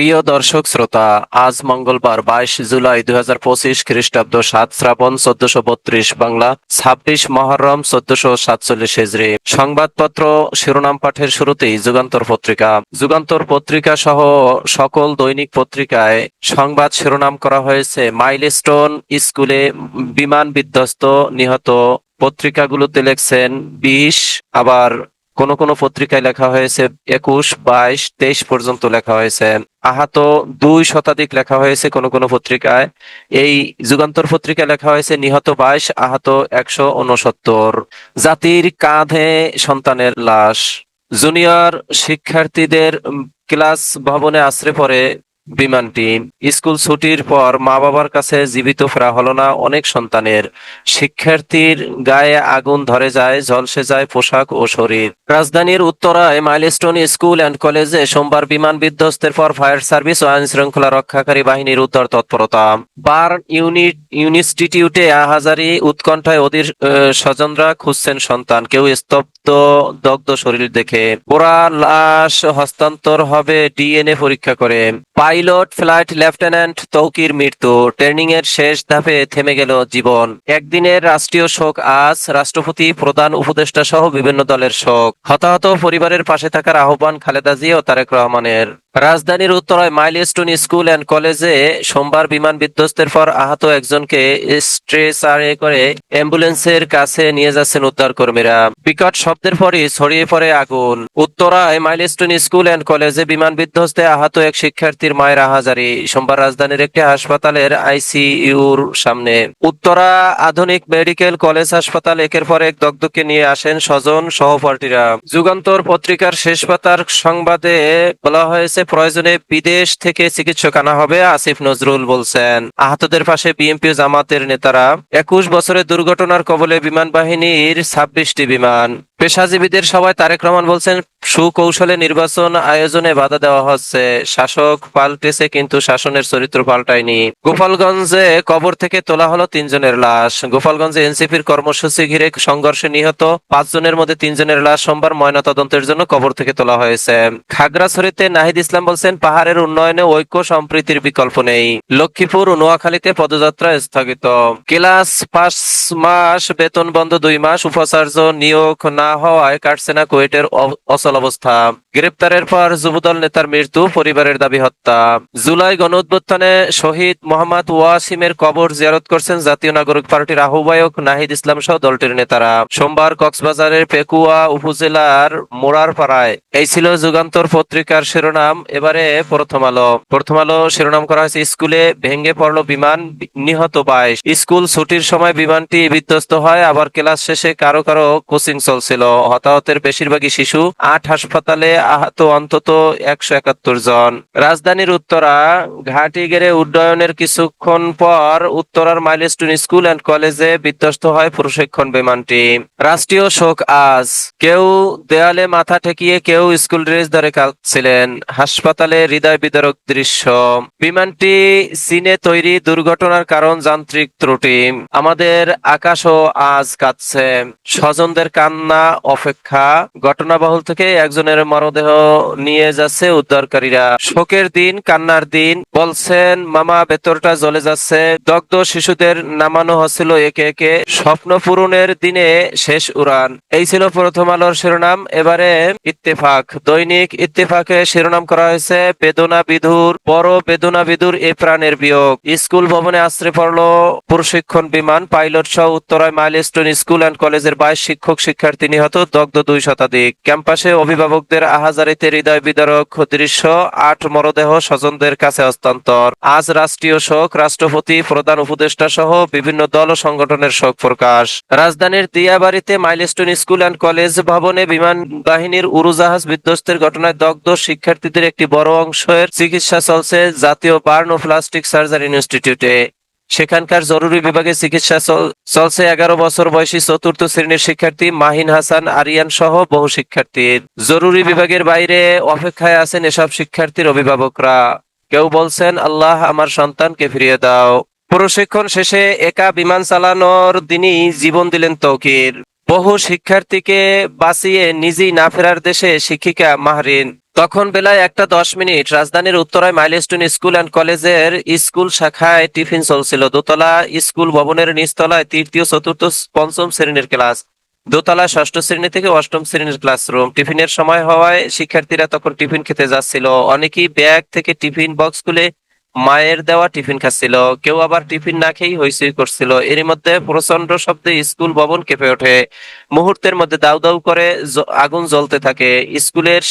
প্রিয় দর্শক শ্রোতা, আজ মঙ্গলবার বাইশ জুলাই দুই হাজার পঁচিশ খ্রিস্টাব্দ সাত শ্রাবণ চোদ্দশো বত্রিশ বাংলা, ছাব্বিশ মহরম চোদ্দশো সাতচল্লিশ হেজরি। সংবাদপত্র, শিরোনাম পাঠের শুরুতেই যুগান্তর পত্রিকা। যুগান্তর পত্রিকা সহ সকল দৈনিক পত্রিকায় সংবাদ শিরোনাম করা হয়েছে। মাইলস্টোন স্কুলে বিমান বিধ্বস্ত নিহত পত্রিকাগুলোতে লেখছেন বিশ, আবার কোন কোন পত্রিকায় লেখা হয়েছে একুশ, বাইশ, তেইশ পর্যন্ত লেখা হয়েছে। আহাত দুই শতাধিক লেখা হয়েছে কোন কোন পত্রিকায়। এই যুগান্তর পত্রিকায় লেখা হয়েছে নিহত বাইশ, আহাত একশো উনসত্তর জাতির কাঁধে সন্তানের লাশ। জুনিয়র শিক্ষার্থীদের ক্লাস ভবনে আশ্রে পড়ে বিমানটি স্কুল ছুটির পর মা বাবার কাছে জীবিত ফেরা হলো না অনেক সন্তানের। শিক্ষার্থীর গায়ে আগুন ধরে যায়, ঝলসে যায় পোশাক ও শরীর। রাজধানীর উত্তরায় মাইলস্টোন স্কুল অ্যান্ড কলেজে সোমবার বিমান বিধ্বস্তের পর ফায়ার সার্ভিস ও আইন শৃঙ্খলা রক্ষাকারী বাহিনীর উদ্ধার তৎপরতা। বার ইউনিট ইনস্টিটিউটে আহাজারি, উৎকণ্ঠায় অধীর স্বজনরা খুঁজছেন সন্তান। কেউ স্তব্ধ, দগ্ধ শরীর দেখে। পোড়া লাশ হস্তান্তর হবে ডিএনএ পরীক্ষা করে। পাইলট, ফ্লাইট লেফটেন্যান্ট তৌকির মৃত্যু। ট্রেনিং এর শেষ ধাপে থেমে গেল জীবন। একদিনের রাষ্ট্রীয় শোক আজ রাষ্ট্রপতি, প্রধান উপদেষ্টা সহ বিভিন্ন দলের শোক। হতাহত পরিবারের পাশে থাকার আহ্বান খালেদা জিয়া ও তারেক রহমানের। রাজধানীর উত্তরায় মাইলস্টোন স্কুল অ্যান্ড কলেজে সোমবার বিমান বিধ্বস্তের পর আহত একজনকে স্ট্রেচারে করে অ্যাম্বুলেন্সের কাছে নিয়ে যাচ্ছেন উদ্ধার কর্মীরা। বিকট শব্দের পরই ছড়িয়ে পড়ে আগুন। উত্তরায় মাইলস্টোন স্কুল অ্যান্ড কলেজে বিমান বিধ্বস্তে আহত এক শিক্ষার্থীর মায়ের আহাজারি। সোমবার রাজধানীর একটি হাসপাতালের আইসিইউর সামনে। উত্তরা আধুনিক মেডিকেল কলেজ হাসপাতাল একের পর এক দগ্ধকে নিয়ে আসেন স্বজন সহপাঠীরা। যুগান্তর পত্রিকার শেষ পাতার সংবাদে বলা হয়েছে প্রয়োজনে বিদেশ থেকে চিকিৎসক আনা হবে, আসিফ নজরুল বলছেন। আহতদের পাশে বিএনপি জামাতের নেতারা। একুশ বছরের দুর্ঘটনার কবলে বিমান বাহিনীর ছাব্বিশটি বিমান। পেশাজীবীদের সবাই তারেক রহমান বলছেন, সুকৌশলে নির্বাচন আয়োজনে বাধা দেওয়া হচ্ছে। শাসক পাল্টেছে, কিন্তু শাসনের চরিত্র পাল্টায়নি। গোপালগঞ্জে কবর থেকে তোলা হলো তিনজনের লাশ। গোপালগঞ্জে এনসিপির কর্মসূচি ঘিরে সংঘর্ষে নিহত পাঁচজনের মধ্যে তিনজনের লাশ সোমবার ময়নাতদন্তের জন্য কবর থেকে তোলা হয়েছে। খাগড়াছড়িতে নাহিদ ইসলাম বলছেন, পাহাড়ের উন্নয়নে ঐক্য সম্প্রীতির বিকল্প নেই। লক্ষ্মীপুর ও নোয়াখালীতে পদযাত্রা স্থগিত। ক্লাস পাঁচ মাস বেতন বন্ধ দুই মাস, উপাচার্য নিয়োগ না হওয়ায় কাটছে না কুয়েটের অচল অবস্থা। গ্রেপ্তারের পর যুবদল নেতার মৃত্যু, পরিবারের দাবি হত্যা। জুলাই গণ উদ্বোধনে শহীদ মোহাম্মদ ওয়াসিমের কবর জিয়ারত করছেন জাতীয় নাগরিক পার্টির আহ্বায়ক নাহিদ ইসলাম সহ দলটির নেতারা। সোমবার কক্সবাজারের পেকুয়া উপজেলার মোড়ারপাড়ায়। এই ছিল যুগান্তর পত্রিকার শিরোনাম। এবারে প্রথম আলো। প্রথম আলো শিরোনাম করা হয়েছে, স্কুলে ভেঙে পড়ল বিমান, নিহত বাইশ। স্কুল ছুটির সময় বিমানটি বিধ্বস্ত হয়, আবার ক্লাস শেষে কারও কারও কোচিং চলছিল। হতাহতের বেশিরভাগই শিশু, আট হাসপাতালে আহত অন্তত একশো একাত্তর জন। রাজধানীর উত্তরা, ঘাটি গেড়ে উড্ডয়নের কিছুক্ষণ পর উত্তরার মাইলস্টোন স্কুল অ্যান্ড কলেজে বিধ্বস্ত হয় প্রশিক্ষণ বিমানটি রাষ্ট্রীয় শোক আজ। কেউ দেয়ালে মাথা ঠেকিয়ে কেউ স্কুল ড্রেস ধরে কাঁদছিলেন। হাসপাতালে হৃদয় বিদারক দৃশ্য। বিমানটি চীনে তৈরি দুর্ঘটনার কারণ যান্ত্রিক ত্রুটি। আমাদের আকাশও আজ কাঁদছে। স্বজনদের কান্না অপেক্ষা ঘটনাবহুল থেকে একজনের মরদেহ নিয়ে যাচ্ছে উদ্ধারকারীরা। শোকের দিন, কান্নার দিন, বলছেন, মামা, ভেতরটা জ্বলে যাচ্ছে। দগ্ধ শিশুদের নামানো হচ্ছিল একে একে। স্বপ্ন পূরণের দিনে শেষ উড়ান। এই ছিল প্রথম আলোর শিরোনাম। এবারে ইত্তেফাক। দৈনিক ইত্তেফাকে শিরোনাম করা হয়েছে, বেদনা বিধুর, বড় বেদনা বিধুর এ প্রাণের বিয়োগ। স্কুল ভবনে আশ্রয় পড়ল প্রশিক্ষণ বিমান, পাইলট সহ উত্তরায় মাইলস্টোন স্কুল অ্যান্ড কলেজের বাইশ শিক্ষক শিক্ষার্থী নিহত দগ্ধ দুই শতাধিক। ক্যাম্পাসে অভিভাবকদের আহাজারিতে হৃদয় বিদারক দৃশ্য, আট মরদেহ স্বজনদের কাছে হস্তান্তর। আজ রাষ্ট্রীয় শোক, রাষ্ট্রপতি, প্রধান উপদেষ্টা সহ বিভিন্ন দল ও সংগঠনের শোক প্রকাশ। রাজধানীর দিয়াবাড়িতে মাইলস্টোন স্কুল অ্যান্ড কলেজ ভবনে বিমান বাহিনীর উড়োজাহাজ বিধ্বস্তের ঘটনায় দগ্ধ শিক্ষার্থীদের একটি বড় অংশের চিকিৎসা চলছে জাতীয় বার্ন ও প্লাস্টিক সার্জারি ইনস্টিটিউটে। সেখানকার জরুরি বিভাগে চিকিৎসা চলছে এগারো বছর বয়সী চতুর্থ শ্রেণির শিক্ষার্থী মাহিন হাসান, আরিয়ান সহ বহু শিক্ষার্থীর জরুরি বিভাগের বাইরে অপেক্ষায় আছেন এসব শিক্ষার্থীর অভিভাবকরা। কেউ বলছেন, আল্লাহ আমার সন্তানকে ফিরিয়ে দাও। প্রশিক্ষণ শেষে একা বিমান চালানোর দিনই জীবন দিলেন তৌকির। বহু শিক্ষার্থীকে বাঁচিয়ে নিজেই না ফেরার দেশে শিক্ষিকা মাহরিন। তখন বেলায় একটা দশ মিনিট রাজধানীর উত্তরায় মাইলস্টোন স্কুল অ্যান্ড কলেজের স্কুল শাখায় টিফিন চলছিল। দোতলা স্কুল ভবনের নিচতলায় তৃতীয়, চতুর্থ, পঞ্চম শ্রেণির ক্লাস। দোতলা ষষ্ঠ শ্রেণি থেকে অষ্টম শ্রেণির ক্লাসরুম। টিফিনের সময় হওয়ায় শিক্ষার্থীরা তখন টিফিন খেতে যাচ্ছিল। অনেকেই ব্যাগ থেকে টিফিন বক্স খুলে মায়ের দেওয়া টিফিন খাচ্ছিল। কেউ আবার টিফিন না খেয়েই হইচই করছিল। এর মধ্যে প্রচণ্ড শব্দে স্কুল ভবন কেঁপে ওঠে। মুহূর্তের মধ্যে দাউ দাউ করে আগুন জ্বলতে থাকে। স্কুলের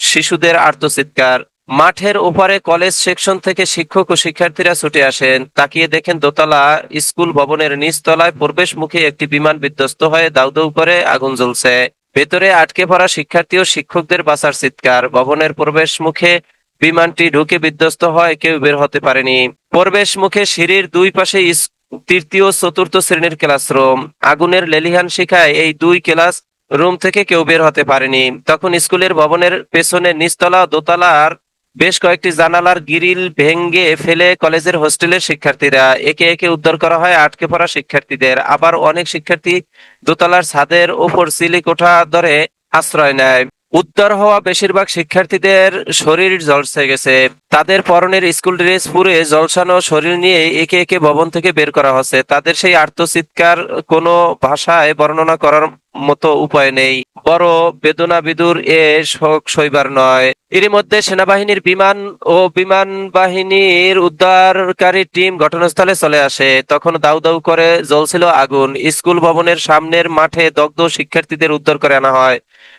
শিশুদের আর্তচিৎকার মাঠের ওপারে কলেজ সেকশন থেকে শিক্ষক ও শিক্ষার্থীরা ছুটে আসেন। তাকিয়ে দেখেন দোতলা স্কুল ভবনের নিচতলায় প্রবেশ মুখে একটি বিমান বিধ্বস্ত হয়ে দাউ দাউ করে আগুন জ্বলছে। ভেতরে আটকে পড়া শিক্ষার্থী ও শিক্ষকদের বাঁচার চিৎকার। ভবনের প্রবেশ মুখে বিমানটি ঢুকে বিধ্বস্ত হয়, কেউ বের হতে পারেনি। প্রবেশ মুখে সিঁড়ির দুই পাশে তৃতীয় চতুর্থ শ্রেণির ক্লাসরুম। আগুনের লেলিহান শিখায় এই দুই ক্লাস রুম থেকে কেউ বের হতে পারেনি। তখন স্কুলের ভবনের পেছনে নিচতলা দোতলার বেশ কয়েকটি জানালার গিরিল ভেঙ্গে ফেলে কলেজের হোস্টেলের শিক্ষার্থীরা একে একে উদ্ধার করা হয় আটকে পড়া শিক্ষার্থীদের। আবার অনেক শিক্ষার্থী দোতলার ছাদের ওপর সিলি কোঠা ধরে আশ্রয় নেয়। উদ্ধার হওয়া বেশিরভাগ শিক্ষার্থীদের শরীর ঝলসে গেছে। তাদের পরনের স্কুল ড্রেস পুরে জলসানো শরীর নিয়ে একে একে ভবন থেকে বের করা হচ্ছে। তাদের সেই আর্তচিৎকার কোনো ভাষায় বর্ণনা করার মতো উপায় নেই। বড় বেদনা বিদুর এ শোক সইবার নয়। এরই মধ্যে সেনাবাহিনীর বিমান ও বিমান বাহিনীর উদ্ধারকারী টিম ঘটনাস্থলে চলে আসে। তখন দাউ দাউ করে জ্বলছিল আগুন। স্কুল ভবনের সামনের মাঠে দগ্ধ শিক্ষার্থীদের উদ্ধার করে আনা হয়।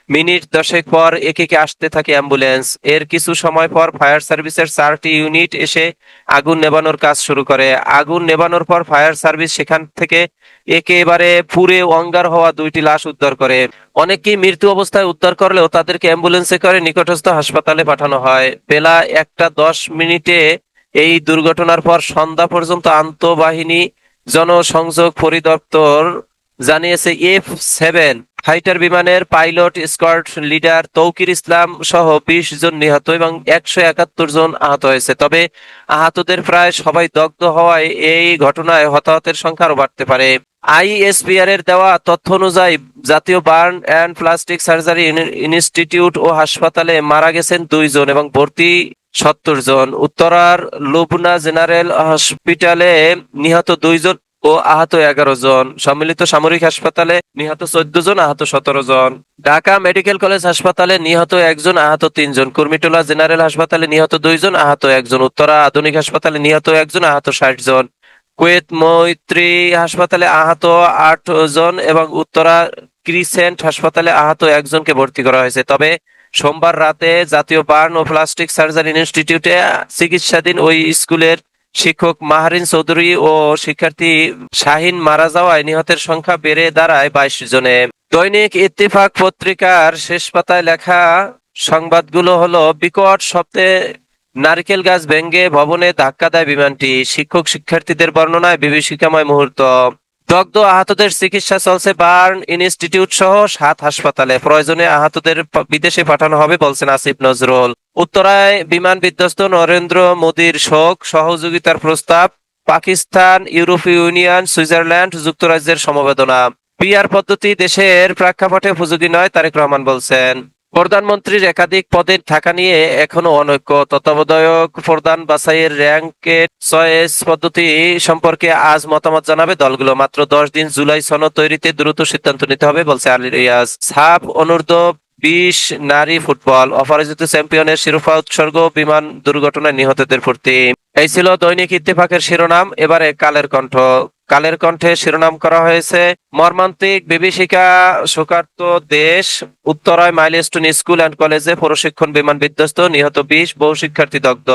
মিনিট দশেক পর একে আসতে থাকে অ্যাম্বুলেন্স। এর কিছু সময় পর ফায়ার সার্ভিসের চারটি ইউনিট এসে আগুন নেবানোর কাজ শুরু করে। আগুন নেবানোর পর ফায়ার সার্ভিস সেখান থেকে একেবারে পুরে অঙ্গার হওয়া দুইটি লাশ উদ্ধার করে। অনেকেই মৃত্যু অবস্থায় উদ্ধার করলেও তাদেরকে অ্যাম্বুলেন্সে করে নিকটস্থ হাসপাতালে পাঠানো হয়। বেলা একটা দশ মিনিটে এই দুর্ঘটনার পর সন্ধ্যা পর্যন্ত আন্তঃবাহিনী জনসংযোগ পরিদপ্তর জানিয়েছে এফ সেভেন। ফাইটার বিমানের pilot, squadron leader Tauqir Islam সহ বিশ জন নিহত এবং একশো একাত্তর জন আহত হয়েছে। তবে আহতদের প্রায় সবাই দগ্ধ হওয়ায় এই ঘটনায় হতাহতের সংখ্যা আরও বাড়তে পারে। আইএসপিআর এর দেওয়া তথ্য অনুযায়ী, জাতীয় burn and plastic surgery institute ও হাসপাতালে মারা গেছেন দুইজন এবং ভর্তি সত্তর জন। উত্তরার লুবনা জেনারেল হসপিটালে নিহত দুইজন ও আহত এগারো জন। সম্মিলিত সামরিক হাসপাতালে নিহত চোদ্দ জন, আহত সতেরো জন। ঢাকা মেডিকেল কলেজ হাসপাতালে নিহত একজন, আহত তিনজন কুর্মিটোলা জেনারেল হাসপাতালে নিহত দুইজন আহত একজন। উত্তরা আধুনিক হাসপাতালে নিহত একজন, আহত ষাট জন। কুয়েত মৈত্রী হাসপাতালে আহত আট জন এবং উত্তরা ক্রিসেন্ট হাসপাতালে আহত একজনকে ভর্তি করা হয়েছে। তবে সোমবার রাতে জাতীয় বার্ন ও প্লাস্টিক সার্জারি ইনস্টিটিউটে চিকিৎসাধীন ওই স্কুলের শিক্ষক মাহারিন চৌধুরী ও শিক্ষার্থী শাহিন মারা যাওয়ায় নিহতের সংখ্যা বেড়ে দাঁড়ায় বাইশ জনে। দৈনিক ইত্তেফাক পত্রিকার শেষ পাতায় লেখা সংবাদগুলো হলো, বিকট শব্দে নারকেল গাছ ভেঙ্গে ভবনে ধাক্কা দেয় বিমানটি। শিক্ষক শিক্ষার্থীদের বর্ণনায় বিভীষিকাময় মুহূর্ত। দগ্ধ আহতদের চিকিৎসা চলছে বার্ন ইনস্টিটিউট সহ সাত হাসপাতালে। প্রয়োজনে আহতদের বিদেশে পাঠানো হবে, বলছেন আসিফ নজরুল। উত্তরায় বিমান বিধ্বস্ত নরেন্দ্র মোদীর শোক, সহযোগিতার প্রস্তাব, পাকিস্তান ইউরোপীয় ইউনিয়ন, সুইজারল্যান্ড যুক্তরাজ্যের সমবেদনা। পিআর পদ্ধতি দেশের প্রেক্ষাপটে উপযোগী নয়, তারেক রহমান বলছেন। প্রধানমন্ত্রীর একাধিক পদে থাকা নিয়ে এখনও অনৈক্য। তত্ত্বাবধায়ক প্রধান বাছাইয়ের র্যাঙ্কের চয়েস পদ্ধতি সম্পর্কে আজ মতামত জানাবে দলগুলো। মাত্র দশ দিন জুলাই সনদ তৈরিতে দ্রুত সিদ্ধান্ত নিতে হবে বলছে আলী রিয়াজ। সাপ অনূর্ধ্ব বিশ নারী ফুটবল। অপরাজিত চ্যাম্পিয়নের শিরোপা উৎসর্গ, বিমান দুর্ঘটনায় নিহতদের প্রতি এই ছিল দৈনিক ইত্তেফাকের শিরোনাম। এবারে কালের কণ্ঠ। কালের কণ্ঠে শিরোনাম করা হয়েছে। মর্মান্তিক বিভীষিকা শোকার্ত দেশ, উত্তরায় মাইলস্টোন স্কুল অ্যান্ড কলেজে প্রশিক্ষণ বিমান বিধ্বস্ত, নিহত বিশ বহু শিক্ষার্থী দগ্ধ।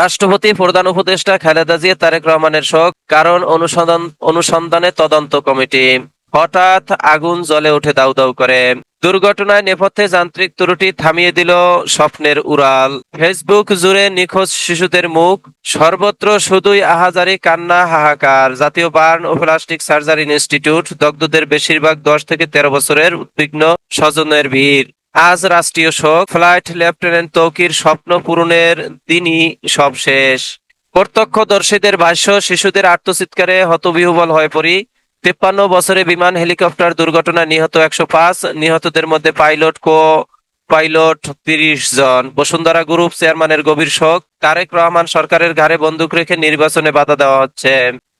রাষ্ট্রপতি প্রধান উপদেষ্টা খালেদা জিয়া, তারেক রহমানের শোক, কারণ অনুসন্ধান অনুসন্ধানে তদন্ত কমিটি। হঠাৎ আগুন জ্বলে উঠে দাউ দাউ করে। দুর্ঘটনায় নেপথ্যে যান্ত্রিক ত্রুটি থামিয়ে দিল স্বপ্নের উড়াল। ফেসবুক জুড়ে নিখোঁজ শিশুদের মুখ, সর্বত্র শুধুই আহাজারি, কান্না, হাহাকার। জাতীয় বার্ন ও প্লাস্টিক সার্জারি ইনস্টিটিউট, দগ্ধদের বেশিরভাগ দশ থেকে তেরো বছরের উদ্বিগ্ন স্বজনের ভিড়। আজ রাষ্ট্রীয় শোক, ফ্লাইট লেফটেন্যান্ট তৌকির স্বপ্ন পূরণের দিনই সব শেষ। প্রত্যক্ষদর্শীদের ভাষ্য, শিশুদের আত্মচিৎকারে হতবিহবল হয়ে পড়ি তেপ্পান্ন বছরে বিমান হেলিকপ্টার দুর্ঘটনায় নিহত একশো পাঁচ নিহতদের মধ্যে পাইলট কো পাইলট তিরিশ জন। বসুন্ধরা গ্রুপ চেয়ারম্যানের গভীর শোক। তারেক রহমান সরকারের ঘাড়ে বন্দুক রেখে নির্বাচনে বাধা দেওয়া হচ্ছে।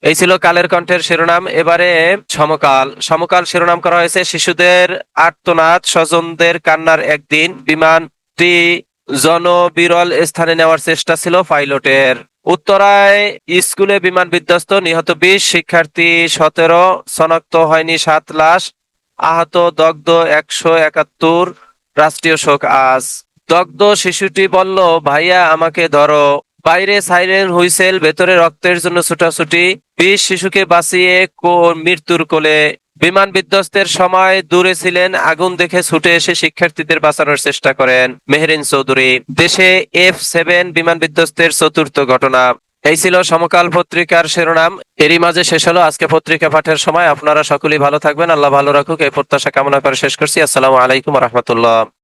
এই ছিল কালের কণ্ঠের শিরোনাম। এবারে সমকাল। সমকাল শিরোনাম করা হয়েছে, শিশুদের আর্তনাদ, স্বজনদের কান্নার একদিন। বিমানটি জনবিরল স্থানে নেওয়ার চেষ্টা ছিল পাইলটের। উত্তরায় স্কুলে বিমান বিধ্বস্ত নিহত বিশ শিক্ষার্থী সতেরো শনাক্ত হয়নি, সাত লাশ, আহত দগ্ধ একশো একাত্তর, রাষ্ট্রীয় শোক আজ। দগ্ধ শিশুটি বলল, ভাইয়া, আমাকে ধরো। বাইরে সাইরেন হুইসেল ভেতরে রক্তের জন্য ছুটাছুটি। বিশ শিশুকে বাঁচিয়ে মৃত্যুর কোলে বিমান বিধ্বস্তের সময় দূরে ছিলেন, আগুন দেখে ছুটে এসে শিক্ষার্থীদের বাঁচানোর চেষ্টা করেন মেহরিন চৌধুরী। দেশে এফ সেভেন বিমান বিধ্বস্তের চতুর্থ ঘটনা। এই ছিল সমকাল পত্রিকার শিরোনাম। এরই মাঝে শেষ হলো আজকে পত্রিকা পাঠের সময়। আপনারা সকলেই ভালো থাকবেন। আল্লাহ ভালো রাখুক। এই প্রত্যাশা কামনা করে শেষ করছি। আসসালামু আলাইকুম রহমতুল্লাহ।